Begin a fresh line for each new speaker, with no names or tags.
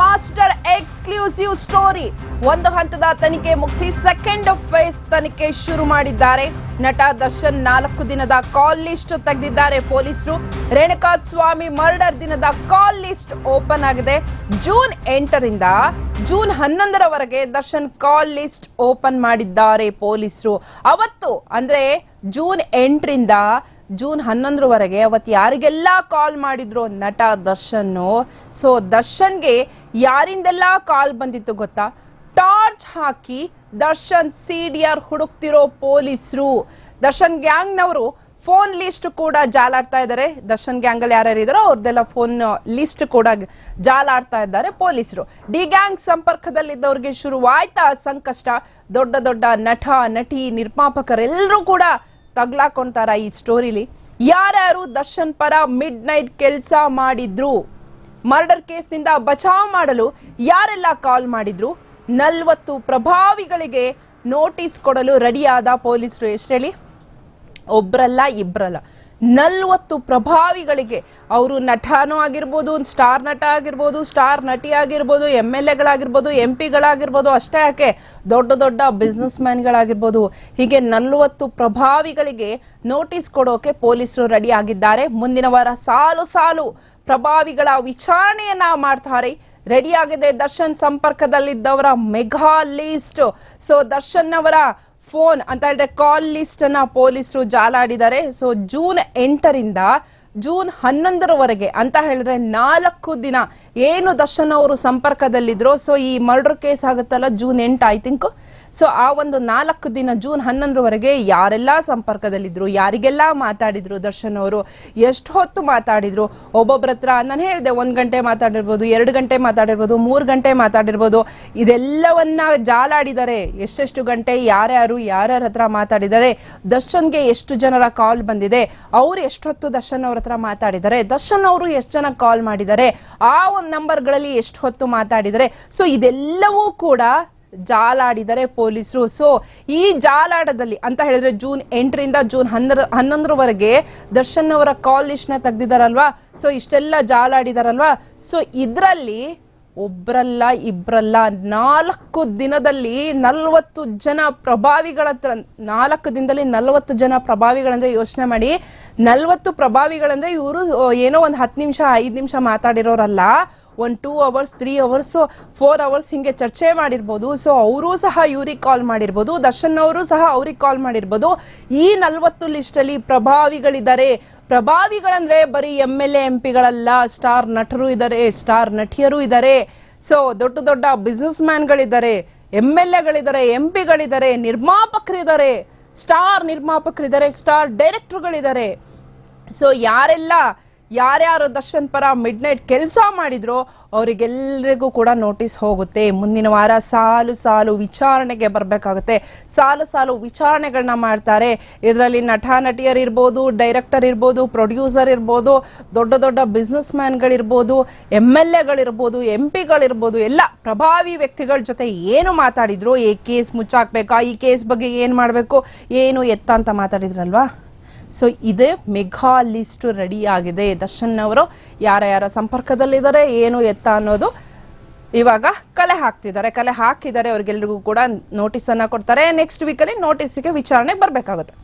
Master exclusive story. ಒಂದು ಹಂತದ ತನಿಖೆ ಮುಗಿಸಿ ಸೆಕೆಂಡ್ ಫೇಸ್ ತನಿಖೆ ಶುರು ಮಾಡಿದ್ದಾರೆ. ನಟ ದರ್ಶನ್ ನಾಲ್ಕು ದಿನದ ಕಾಲ್ ಲಿಸ್ಟ್ ತೆಗೆದಿದ್ದಾರೆ ಪೊಲೀಸರು. ರೇಣುಕಾ ಸ್ವಾಮಿ ಮರ್ಡರ್ ದಿನದ ಕಾಲ್ ಲಿಸ್ಟ್ ಓಪನ್ ಆಗಿದೆ. ಜೂನ್ ಎಂಟರಿಂದ ಜೂನ್ ಹನ್ನೊಂದರವರೆಗೆ ದರ್ಶನ್ ಕಾಲ್ ಲಿಸ್ಟ್ ಓಪನ್ ಮಾಡಿದ್ದಾರೆ ಪೊಲೀಸರು. ಅವತ್ತು ಅಂದ್ರೆ ಜೂನ್ ಎಂಟರಿಂದ ಜೂನ್ ಹನ್ನೊಂದರವರೆಗೆ ಅವತ್ತು ಯಾರಿಗೆಲ್ಲ ಕಾಲ್ ಮಾಡಿದ್ರು ನಟ ದರ್ಶನ್ ಸೊ ದರ್ಶನ್ಗೆ ಯಾರಿಂದೆಲ್ಲ ಕಾಲ್ ಬಂದಿತ್ತು ಗೊತ್ತಾ? ಟಾರ್ಚ್ ಹಾಕಿ ದರ್ಶನ್ ಸಿ ಡಿ ಆರ್ ಹುಡುಕ್ತಿರೋ ಪೊಲೀಸರು. ದರ್ಶನ್ ಗ್ಯಾಂಗ್ನವರು ಫೋನ್ ಲಿಸ್ಟ್ ಕೂಡ ಜಾಲಾಡ್ತಾ ಇದ್ದಾರೆ ದರ್ಶನ್ ಗ್ಯಾಂಗಲ್ಲಿ ಯಾರ್ಯಾರು ಇದ್ದಾರೋ ಅವ್ರದ್ದೆಲ್ಲ ಫೋನ್ ಲಿಸ್ಟ್ ಕೂಡ ಜಾಲಾಡ್ತಾ ಇದ್ದಾರೆ ಪೊಲೀಸರು. ಡಿ ಗ್ಯಾಂಗ್ ಸಂಪರ್ಕದಲ್ಲಿದ್ದವ್ರಿಗೆ ಶುರುವಾಯ್ತಾ ಸಂಕಷ್ಟ. ದೊಡ್ಡ ದೊಡ್ಡ ನಟ, ನಟಿ, ನಿರ್ಮಾಪಕರೆಲ್ಲರೂ ಕೂಡ ತಗ್ಲಾಕೊಂತಾರ ಈ ಸ್ಟೋರಿಲಿ. ಯಾರ್ಯಾರು ದರ್ಶನ್ ಪರ ಮಿಡ್ ನೈಟ್ ಕೆಲಸ ಮಾಡಿದ್ರು, ಮರ್ಡರ್ ಕೇಸ್ನಿಂದ ಬಚಾವ್ ಮಾಡಲು ಯಾರೆಲ್ಲ ಕಾಲ್ ಮಾಡಿದ್ರು, ನಲ್ವತ್ತು ಪ್ರಭಾವಿಗಳಿಗೆ ನೋಟಿಸ್ ಕೊಡಲು ರೆಡಿಯಾದ ಪೊಲೀಸರು ಎಷ್ಟು ಹೇಳಿ ಒಬ್ರಲ್ಲ, ಇಬ್ರಲ್ಲ. ನಲ್ವತ್ತು ಪ್ರಭಾವಿಗಳಿಗೆ ಅವರು ನಟನೂ ಆಗಿರ್ಬೋದು, ಸ್ಟಾರ್ ನಟ ಆಗಿರ್ಬೋದು, ಸ್ಟಾರ್ ನಟಿ ಆಗಿರ್ಬೋದು ಎಂ ಎಲ್ ಎಗಳಾಗಿರ್ಬೋದು ಎಂ ಪಿಗಳಾಗಿರ್ಬೋದು ಅಷ್ಟೇ ಯಾಕೆ, ದೊಡ್ಡ ದೊಡ್ಡ ಬಿಸ್ನೆಸ್ ಮ್ಯಾನ್ಗಳಾಗಿರ್ಬೋದು ಹೀಗೆ ನಲ್ವತ್ತು ಪ್ರಭಾವಿಗಳಿಗೆ ನೋಟಿಸ್ ಕೊಡೋಕೆ ಪೊಲೀಸರು ರೆಡಿ ಆಗಿದ್ದಾರೆ. ಮುಂದಿನ ವಾರ ಸಾಲು ಸಾಲು ಪ್ರಭಾವಿಗಳ ವಿಚಾರಣೆಯನ್ನ ಮಾಡ್ತಾರೆ. ರೆಡಿಯಾಗಿದೆ ದರ್ಶನ್ ಸಂಪರ್ಕದಲ್ಲಿದ್ದವರ ಮೆಗಾ ಲೀಸ್ಟ್. ಸೊ ದರ್ಶನ್ ಅವರ ಫೋನ್ ಅಂತ ಹೇಳಿದ್ರೆ ಕಾಲ್ ಲಿಸ್ಟ್ ಅನ್ನ ಪೊಲೀಸರು ಜಾಲಾಡಿದ್ದಾರೆ. ಸೊ ಜೂನ್ ಎಂಟರಿಂದ ಜೂನ್ ಹನ್ನೊಂದರವರೆಗೆ ಅಂತ ಹೇಳಿದ್ರೆ ನಾಲ್ಕು ದಿನ ಏನು ದರ್ಶನ್ ಅವರು ಸಂಪರ್ಕದಲ್ಲಿದ್ರು. ಸೊ ಈ ಮರ್ಡರ್ ಕೇಸ್ ಆಗುತ್ತಲ್ಲ? ಜೂನ್ ಎಂಟು ಐ ಥಿಂಕ್ ಸೊ ಆ ಒಂದು ನಾಲ್ಕು ದಿನ ಜೂನ್ ಹನ್ನೊಂದರವರೆಗೆ ಯಾರೆಲ್ಲ ಸಂಪರ್ಕದಲ್ಲಿದ್ದರು ಯಾರಿಗೆಲ್ಲ ಮಾತಾಡಿದ್ರು ದರ್ಶನ್ ಅವರು, ಎಷ್ಟು ಹೊತ್ತು ಮಾತಾಡಿದ್ರು ಒಬ್ಬೊಬ್ಬರ ಹತ್ರ ನಾನು ಹೇಳಿದೆ ಒಂದು ಗಂಟೆ ಮಾತಾಡಿರ್ಬೋದು, ಎರಡು ಗಂಟೆ ಮಾತಾಡಿರ್ಬೋದು, ಮೂರು ಗಂಟೆ ಮಾತಾಡಿರ್ಬೋದು, ಇದೆಲ್ಲವನ್ನ ಜಾಲಾಡಿದ್ದಾರೆ ಎಷ್ಟೆಷ್ಟು ಗಂಟೆ, ಯಾರ್ಯಾರು, ಯಾರ್ಯಾರ ಹತ್ರ ಮಾತಾಡಿದ್ದಾರೆ ದರ್ಶನ್ಗೆ ಎಷ್ಟು ಜನರ ಕಾಲ್ ಬಂದಿದೆ, ಅವ್ರು ಎಷ್ಟೊತ್ತು ದರ್ಶನ್ ಅವ್ರ ಹತ್ರ ಮಾತಾಡಿದ್ದಾರೆ ದರ್ಶನ್ ಅವರು ಎಷ್ಟು ಜನ ಕಾಲ್ ಮಾಡಿದ್ದಾರೆ ಆ ಒಂದು ನಂಬರ್ಗಳಲ್ಲಿ ಎಷ್ಟು ಹೊತ್ತು ಮಾತಾಡಿದ್ದಾರೆ ಸೊ ಇದೆಲ್ಲವೂ ಕೂಡ ಜಾಲಾಡಿದರೆ ಪೊಲೀಸರು. ಸೊ ಈ ಜಾಲಾಟದಲ್ಲಿ ಅಂತ ಹೇಳಿದ್ರೆ ಜೂನ್ ಎಂಟರಿಂದ ಜೂನ್ ಹನ್ನರ, ಹನ್ನೊಂದರವರೆಗೆ ದರ್ಶನ್ ಅವರ ಕಾಲ್ ಲಿಸ್ಟ್ನ ತೆಗ್ದಿದಾರಲ್ವಾ? ಸೊ ಇಷ್ಟೆಲ್ಲ ಜಾಲಾಡಿದಾರಲ್ವಾ? ಸೊ ಇದರಲ್ಲಿ ಒಬ್ರಲ್ಲ, ಇಬ್ರಲ್ಲ ನಾಲ್ಕು ದಿನದಲ್ಲಿ ನಲವತ್ತು ಜನ ಪ್ರಭಾವಿಗಳ ಹತ್ರ, ನಾಲ್ಕು ದಿನದಲ್ಲಿ ನಲವತ್ತು ಜನ ಪ್ರಭಾವಿಗಳಂದ್ರೆ ಯೋಚನೆ ಮಾಡಿ, ನಲವತ್ತು ಪ್ರಭಾವಿಗಳಂದ್ರೆ ಇವರು, ಏನೋ ಒಂದು ಹತ್ತು ನಿಮಿಷ, ಐದು ನಿಮಿಷ ಮಾತಾಡಿರೋರಲ್ಲ ಒಂದು two hours three hours four hours ಹಿಂಗೆ ಚರ್ಚೆ ಮಾಡಿರ್ಬೋದು. ಸೊ ಅವರು ಸಹ ಇವ್ರಿಗೆ ಕಾಲ್ ಮಾಡಿರ್ಬೋದು. ದರ್ಶನ್ ಅವರು ಸಹ ಅವ್ರಿಗೆ ಕಾಲ್ ಮಾಡಿರ್ಬೋದು. ಈ ನಲವತ್ತು ಲಿಸ್ಟಲ್ಲಿ ಪ್ರಭಾವಿಗಳಿದ್ದಾರೆ. ಪ್ರಭಾವಿಗಳಂದ್ರೆ ಬರೀ ಎಂ ಎಲ್ ಎ ಎಂ ಪಿಗಳಲ್ಲ ಸ್ಟಾರ್ ನಟರು ಇದ್ದಾರೆ ಸ್ಟಾರ್ ನಟಿಯರು ಇದ್ದಾರೆ ಸೊ ದೊಡ್ಡ ದೊಡ್ಡ ಬಿಸ್ನೆಸ್ ಮ್ಯಾನ್ಗಳಿದ್ದಾರೆ ಎಂ ಎಲ್ ಎಗಳಿದ್ದಾರೆ ಎಂ ಪಿಗಳಿದ್ದಾರೆ ನಿರ್ಮಾಪಕರಿದ್ದಾರೆ. ಸ್ಟಾರ್ ನಿರ್ಮಾಪಕರಿದ್ದಾರೆ ಸ್ಟಾರ್ ಡೈರೆಕ್ಟರ್ಗಳಿದ್ದಾರೆ ಸೊ ಯಾರೆಲ್ಲ ಯಾರ್ಯಾರು ದರ್ಶನ್ ಪರ ಮಿಡ್ ನೈಟ್ ಕೆಲಸ ಮಾಡಿದ್ರು ಅವರಿಗೆಲ್ಲರಿಗೂ ಕೂಡ ನೋಟಿಸ್ ಹೋಗುತ್ತೆ. ಮುಂದಿನ ವಾರ ಸಾಲು ಸಾಲು ವಿಚಾರಣೆಗೆ ಬರಬೇಕಾಗುತ್ತೆ. ಸಾಲು ಸಾಲು ವಿಚಾರಣೆಗಳನ್ನ ಮಾಡ್ತಾರೆ. ಇದರಲ್ಲಿ ನಟ ನಟಿಯರಿರ್ಬೋದು ಡೈರೆಕ್ಟರ್ ಇರ್ಬೋದು ಪ್ರೊಡ್ಯೂಸರ್ ಇರ್ಬೋದು, ದೊಡ್ಡ ದೊಡ್ಡ ಬಿಸ್ನೆಸ್ ಮ್ಯಾನ್ಗಳಿರ್ಬೋದು ಎಂ ಎಲ್ ಎಗಳಿರ್ಬೋದು ಎಂ ಪಿಗಳಿರ್ಬೋದು ಎಲ್ಲ ಪ್ರಭಾವಿ ವ್ಯಕ್ತಿಗಳ ಜೊತೆ ಏನು ಮಾತಾಡಿದ್ರು ಈ ಕೇಸ್ ಮುಚ್ಚಾಕ್ಬೇಕಾ, ಈ ಕೇಸ್ ಬಗ್ಗೆ ಏನು ಮಾಡಬೇಕು, ಏನು ಎತ್ತ ಅಂತ ಮಾತಾಡಿದ್ರಲ್ವಾ? ಸೊ ಇದೇ ಮೆಘಾ ಲಿಸ್ಟ್ ರೆಡಿ ಆಗಿದೆ. ದರ್ಶನ್ ಅವರು ಯಾರ ಯಾರ ಸಂಪರ್ಕದಲ್ಲಿದ್ದಾರೆ, ಏನು ಎತ್ತ ಅನ್ನೋದು ಇವಾಗ ಕಲೆ ಹಾಕ್ತಿದ್ದಾರೆ. ಕಲೆ ಹಾಕಿದ್ದಾರೆ ಅವ್ರಿಗೆಲ್ರಿಗೂ ಕೂಡ ನೋಟಿಸನ್ನು ಕೊಡ್ತಾರೆ. ನೆಕ್ಸ್ಟ್ ವೀಕಲ್ಲಿ ನೋಟಿಸ್ಗೆ ವಿಚಾರಣೆಗೆ ಬರಬೇಕಾಗುತ್ತೆ.